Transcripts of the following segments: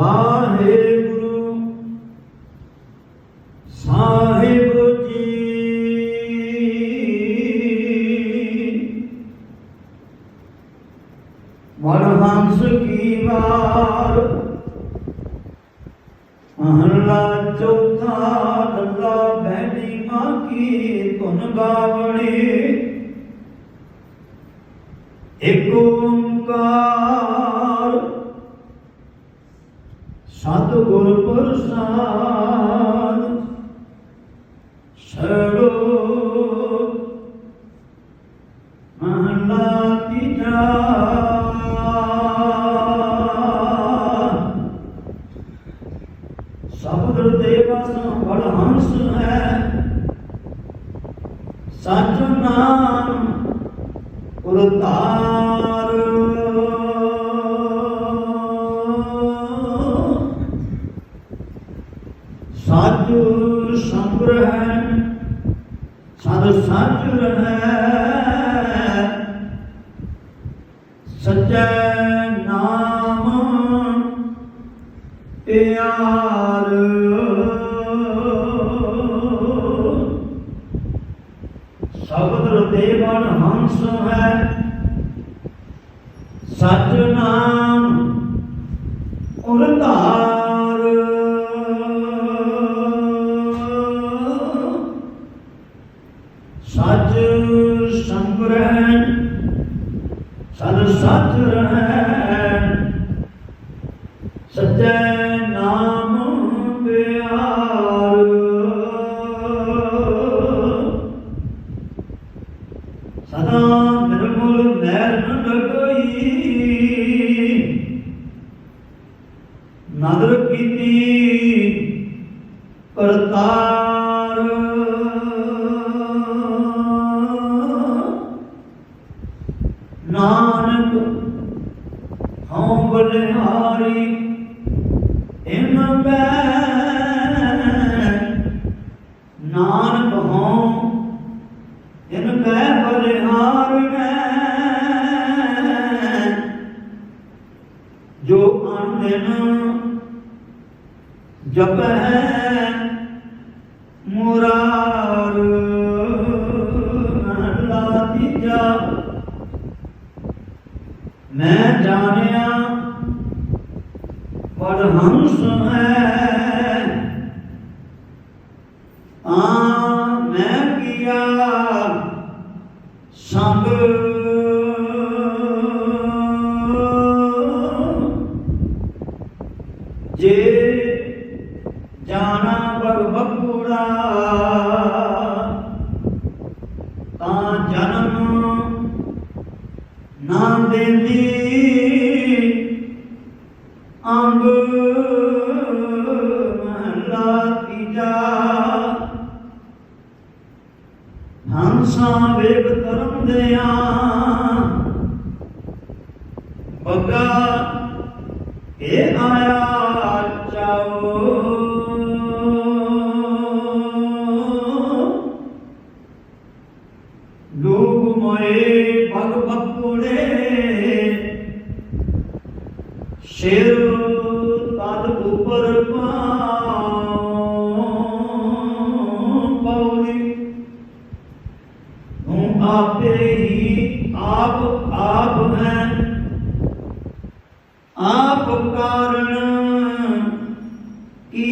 ਵਾਹਿਗੁਰੂ ਸਾਹਿਬ ਜੀ। ਵਰਹੰਸ ਕੀ ਵਾਰ ਮਹਲਾ ਚੌਥਾ ਸਤਿਗੁਰ ਪ੍ਰਸਾਦ। ਸਰੋ ਮਹਲਾ ਤੀਜਾ। ਸਬਦ ਦੇਵਾ ਸੰਭਲ ਹੰਸ ਹੈ। ਸਚ ਨਾਮ ਉਰਤਾਰ ਸੱਚੇ ਨਾਮ ਪਿਆਰ। ਸ਼ਬਦ ਦੇਵਨ ਹੰਸ ਹੈ। ਸਚ ਨਾਮ ਉਰਤਾਰ। ਸੱਚ ਸੰਗ੍ਰਹਿ ਸਦ ਸਚ ਰਹਿ ਸੱਚੇ ਨਾਮ ਪਿਆਰ ਸਦਾ ਨਿਰਮਲ ਨੈਰ ਨ ਡਗਈ ਨਦਰ ਕੀਤੀ ਕਰਤਾਰ ਜਪ ਹੈ ਮੁਰਾਰ ਮਹਲਾ ਤੀਜਾ। ਮੈਂ ਜਾਣਿਆ ਪਰ ਹੰਸ ਹੈ ਜੇ ਜਾਣਾ ਬਗ ਬਕੂੜਾ ਤਾਂ ਜਨਮ ਨਾ ਦੇਂਦੀ। ਅੰਗ ਮਹਲਾ ਤੀਜਾ। ਹੰਸਾਂ ਵੇਗ ਧਰਮ ਦਿਆਂ। ਬੱਗਾ ਇਹ ਆਇਆ। ਸ਼ੇਰ ਤਦ ਉਪਰ ਪਾਉ ਪੌੜੀ ਆਪੇ ਹੀ ਆਪ ਆਪ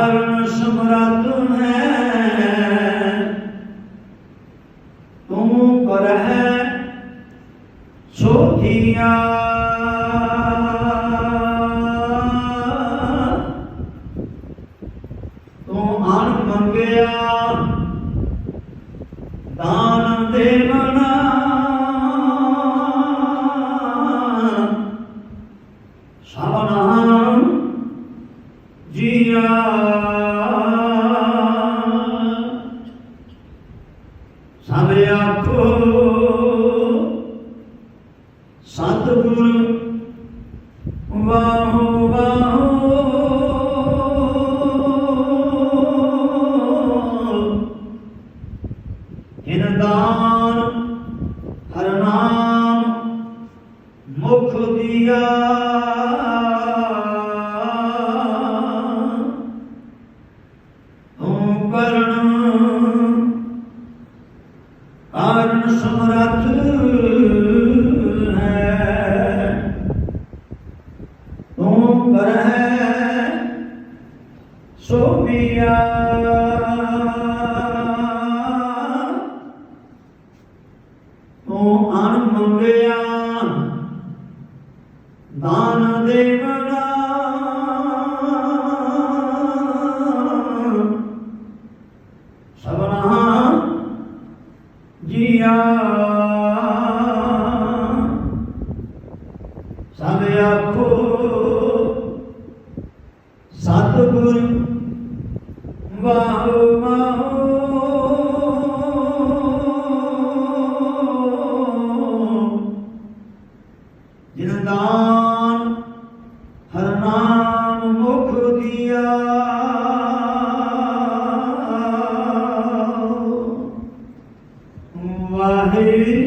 ਕਾਰਨ ਸਮਰੱਥ ਹੈ। ਤੂੰ ਕਰਹਿ ਸੋਧੀਆ ਤੂੰ ਆਨ ਮੰਗਿਆ ਦਾਨ ਦੇਵਨਾ ਸਭਨਾ ਜੀਆ। ਸਭ ਆਖੋ ਸਤਿਗੁਰ ਵਾਹੋ ਵਾਹੋ। ਇਨ ਦਾਨ ਹਰ ਨਾਮ ਮੁਖ ਦੀਆ। ਤੂੰ ਅਨ ਮੰਗਿਆ। ਦਾਨ ਦੇਵਨਾ ਸਭਨਾ ਜੀਆ। ਸਭ ਆਖੋ ਸਤਿਗੁਰੂ ਵਾਹਿਗੁਰੂ